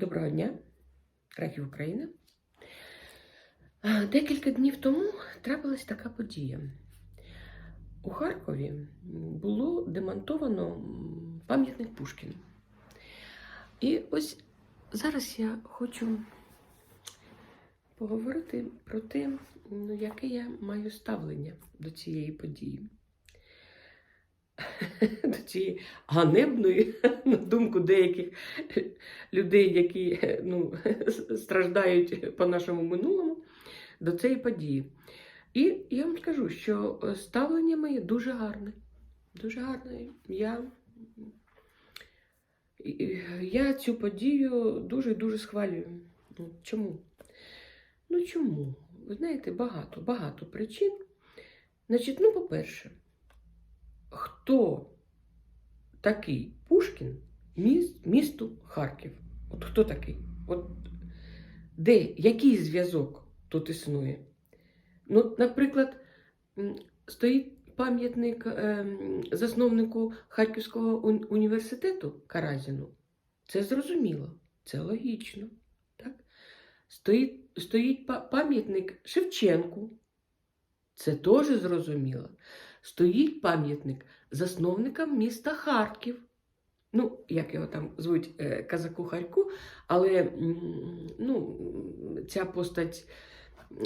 Доброго дня, Крахів України. Декілька днів тому трапилась така подія. У Харкові було демонтовано пам'ятник Пушкіну. І ось зараз я хочу поговорити про те, ну, яке я маю ставлення до цієї події. До цієї ганебної, на думку деяких людей, які ну, страждають по нашому минулому, до цієї події. І я вам скажу, що ставлення моє дуже гарне. Дуже гарне. Я, я цю подію дуже-дуже схвалюю. Ну, Чому? Ну чому? Ви знаєте, багато, багато причин. Значить, ну, по-перше, хто такий Пушкін міст, місту Харків? От хто такий? От де, який зв'язок тут існує? Ну, наприклад, стоїть пам'ятник ем, засновнику Харківського університету Каразіну. Це зрозуміло, це логічно. Так? Стоїть, стоїть пам'ятник Шевченку. Це теж зрозуміло. Стоїть пам'ятник засновникам міста Харків. Ну, як його там звуть е, казаку Харьку, але ну, ця постать,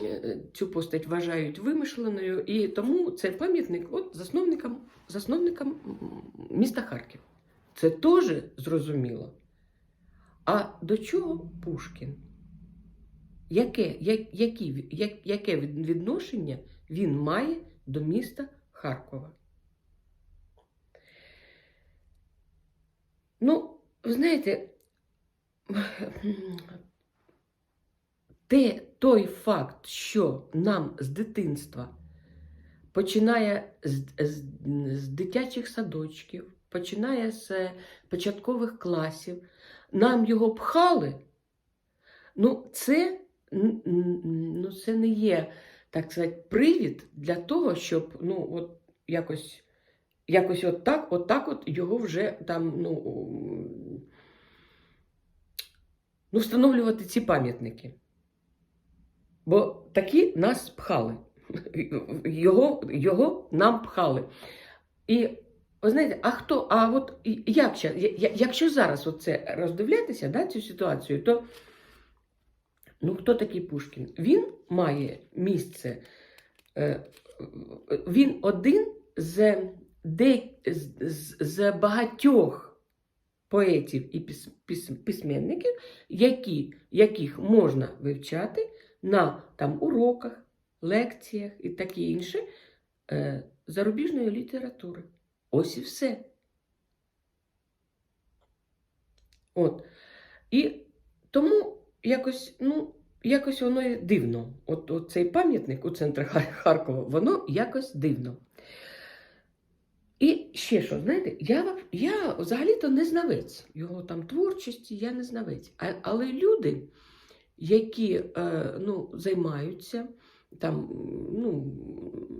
е, цю постать вважають вимишленою, і тому це пам'ятник от, засновникам, засновникам міста Харків. Це теж зрозуміло. А до чого Пушкін? Яке, я- які, я- яке відношення він має до міста Харкова? Ну, ви знаєте, те, той факт, що нам з дитинства починає з, з, з дитячих садочків, починає з е, початкових класів, нам його пхали, ну, це, ну, це не є, так сказати, привід для того, щоб ну, от, якось якось от так, от так от його вже там, ну, ну встановлювати ці пам'ятники. Бо такі нас пхали. Його, його нам пхали. І ви знаєте, а хто? А от як, якщо зараз оце роздивлятися, да, цю ситуацію, то ну, хто такий Пушкін? Він має місце, е, він один з де, з, з, багатьох поетів і письменників, які, яких можна вивчати на там, уроках, лекціях і таке інше е, зарубіжної літератури. Ось і все. От. І тому якось, ну, якось воно дивно. От, от цей пам'ятник у центрі Харкова, воно якось дивно. І ще що, знаєте, я, я взагалі-то не знавець його там творчості, я не знавець. А, але люди, які е, ну, займаються, там, ну,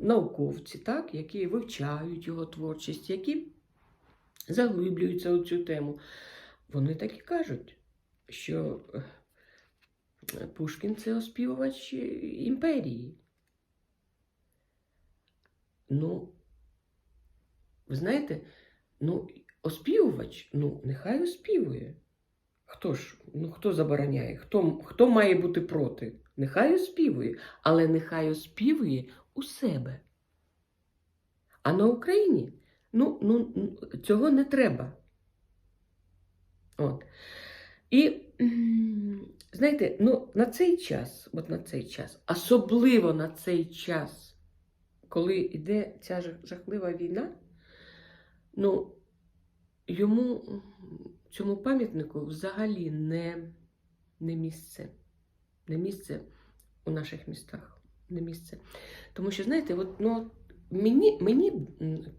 науковці, так, які вивчають його творчість, які заглиблюються у цю тему, вони так і кажуть, що Пушкін це оспівувач імперії. Ну, ви знаєте, ну, оспівувач, ну, нехай оспівує. Хто ж, ну хто забороняє? Хто, хто має бути проти? Нехай оспівує, але нехай оспівує у себе. А на Україні ну, ну, цього не треба. От. І знаєте, ну, на цей час, от на цей час, особливо на цей час, коли йде ця жахлива війна, ну, йому, цьому пам'ятнику взагалі не, не місце. Не місце у наших містах. Не місце. Тому що, знаєте, от, ну, мені, мені,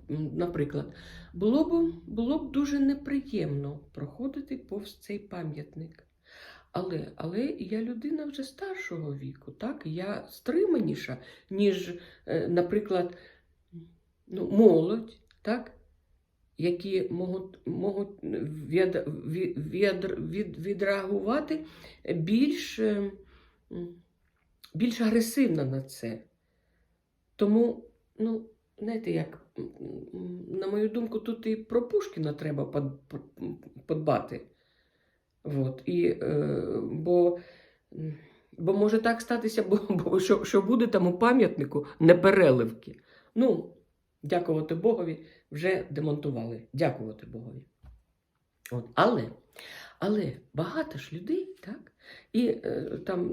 наприклад, було б, було б дуже неприємно проходити повз цей пам'ятник. Але, але я людина вже старшого віку, так? Я стриманіша, ніж, е, наприклад, ну, молодь, так? які можуть, можуть від, від, від, від, відреагувати більш, е, більш агресивно на це. Тому, ну, знаєте, як, на мою думку, тут і про Пушкіна треба под- под- подбати. От, і, е, бо, бо може так статися, бо, бо що, що буде там у пам'ятнику непереливки. Ну, дякувати Богові, вже демонтували. Дякувати Богові. От. Але, але багато ж людей, так? І е, там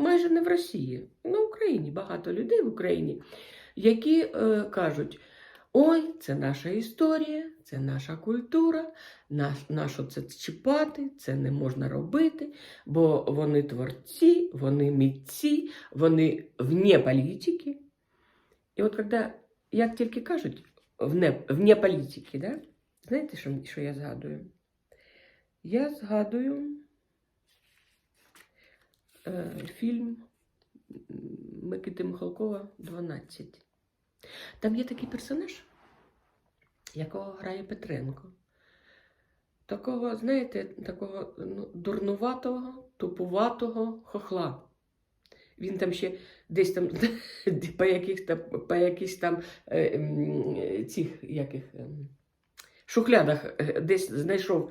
майже не в Росії, на Україні багато людей в Україні, які е, кажуть: ой, це наша історія, це наша культура, наш, нащо це чіпати, це не можна робити, бо вони творці, вони митці, вони вне політики. І от коли, як тільки кажуть, вне, вне політики, да? знаєте, що, що я згадую? Я згадую е, фільм Микити Михалкова 12. Там є такий персонаж, якого грає Петренко. Такого, знаєте, такого ну, дурнуватого, тупуватого хохла. Він там ще десь там по якихось там, по якихось там е, цих яких. ем, шухлядах е, десь знайшов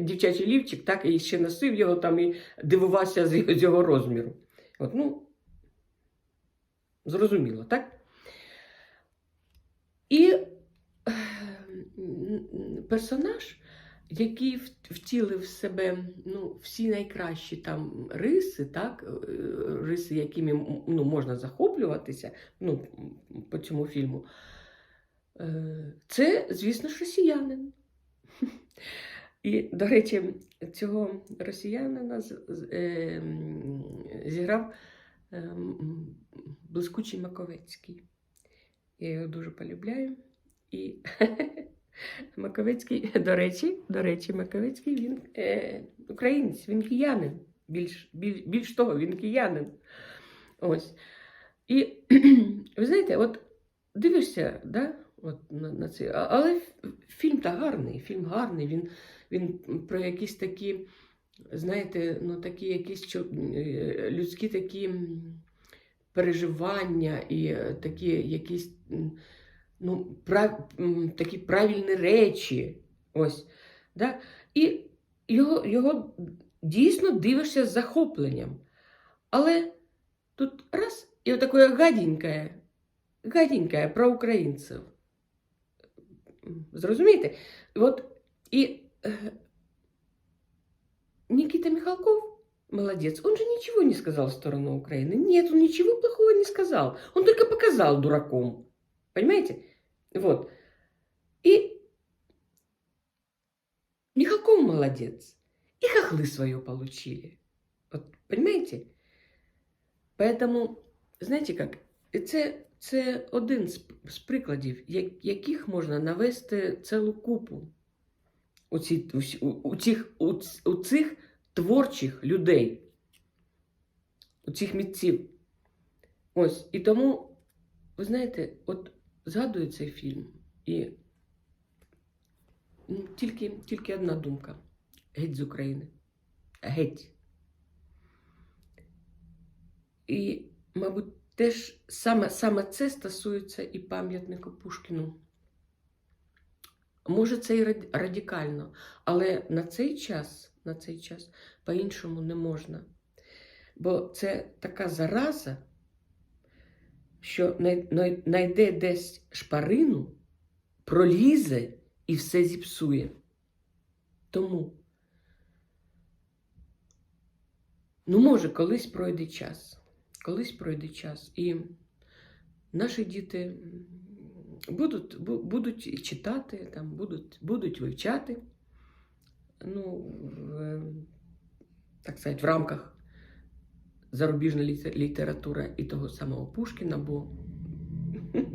дівчачий лівчик, так і ще носив його там і дивувався з його розміру. От, ну, зрозуміло, так? І е, м, персонаж, який втілив в себе ну, всі найкращі там риси, так, е, риси, якими ну, можна захоплюватися ну, по цьому фільму, Е, Це, звісно ж, росіянин. І, до речі, цього росіянина е, зіграв блискучий Маковецький. Я його дуже полюбляю. І Маковецький, до речі, до речі, Маковецький він е, українець, він киянин. Більш, більш, більш того, він киянин. Ось. І ви знаєте, от дивишся, да, от на, на це. Але фільм та гарний, фільм гарний. Він, він про якісь такі, знаєте, ну такі якісь е, людські такі переживання і е, такі якісь ну, прав, такі правильні речі. Ось. Да? І його, його дійсно дивишся з захопленням. Але тут раз, і отакое гаденькое, гаденькое про українців. Зрозумієте? От і е, Никита Михалков молодец. Он же ничего не сказал в сторону Украины. Нет, он ничего плохого не сказал. Он только показал дураком. Понимаете? Вот. И Михалков молодец. И хохлы свое получили. Вот, понимаете? Поэтому, знаете как, це, це один з, з прикладів, яких можна навести цілу купу у, ці, у, у, цих, у, у цих творчих людей, у цих митців. Ось. І тому, ви знаєте, от згадую цей фільм, і ну, тільки, тільки одна думка: геть з України. Геть. І, мабуть, теж саме, саме це стосується і пам'ятника Пушкіну. Може, це і радикально, але на цей час, на цей час по-іншому не можна. Бо це така зараза, що най- най- найде десь шпарину, пролізе і все зіпсує. Тому, ну, може, колись пройде час. Колись пройде час. І наші діти будуть, будуть читати, там, будуть, будуть вивчати. Ну, в, так сказати, в рамках зарубіжної літе- літератури і того самого Пушкіна, бо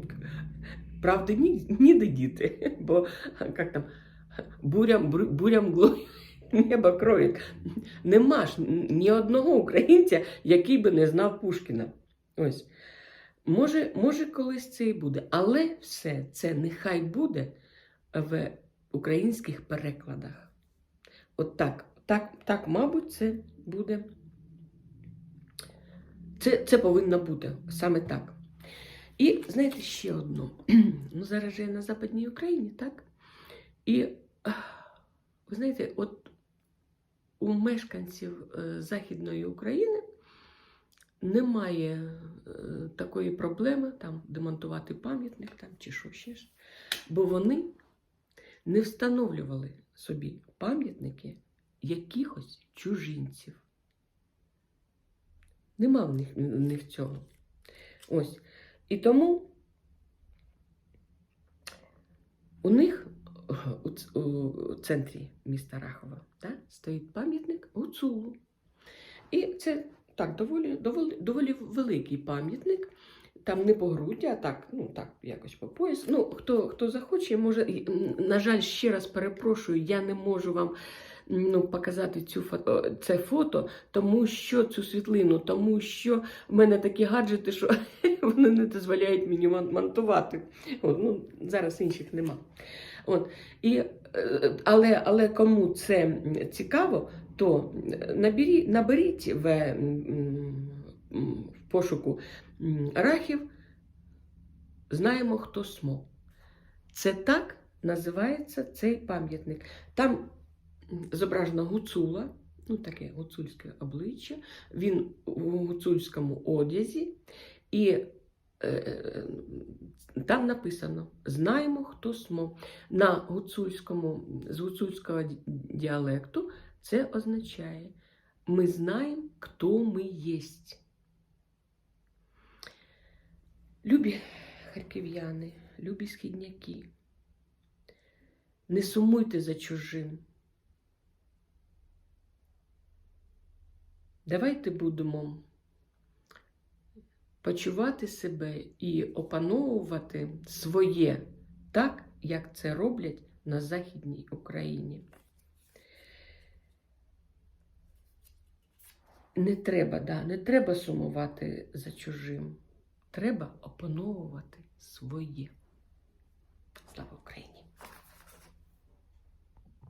правди ні, ніде діти. Бо як там, бурям, бурям мглою небо кроє. Нема ж ні одного українця, який би не знав Пушкіна. Ось. Може, може, колись це і буде, але все це нехай буде в українських перекладах. От так, так, так, мабуть, це буде. Це, це повинно бути саме так. І знаєте, ще одно. Ну, зараз же я на Западній Україні, так? І ви знаєте, от у мешканців е, Західної України немає е, такої проблеми там демонтувати пам'ятник там, чи що ще ж. Бо вони не встановлювали собі пам'ятники якихось чужинців. Нема в них, в них цього. Ось. І тому у них у, у центрі міста Рахова да, стоїть пам'ятник Гуцулу. І це так, доволі, доволі, доволі великий пам'ятник. Там не по груді, а так, ну так, якось по пояс. Ну, хто, хто захоче, може. На жаль, ще раз перепрошую, я не можу вам ну, показати цю фото, це фото, тому що цю світлину, тому що в мене такі гаджети, що вони не дозволяють мені монтувати. От, ну, зараз інших нема. От, і, е, але, але кому це цікаво, то набері, наберіть в, в пошуку рахів, знаємо, хто смо. Це так називається цей пам'ятник. Там зображена гуцула, ну таке гуцульське обличчя, він у гуцульському одязі, і е, там написано: знаємо, хто смо. На гуцульському, з гуцульського діалекту це означає: ми знаємо, хто ми єсть. Любі харків'яни, любі східняки, не сумуйте за чужим. Давайте будемо почувати себе і опановувати своє так, як це роблять на Західній Україні. Не треба, да, не треба сумувати за чужим. Треба опановувати своє. Слава Україні!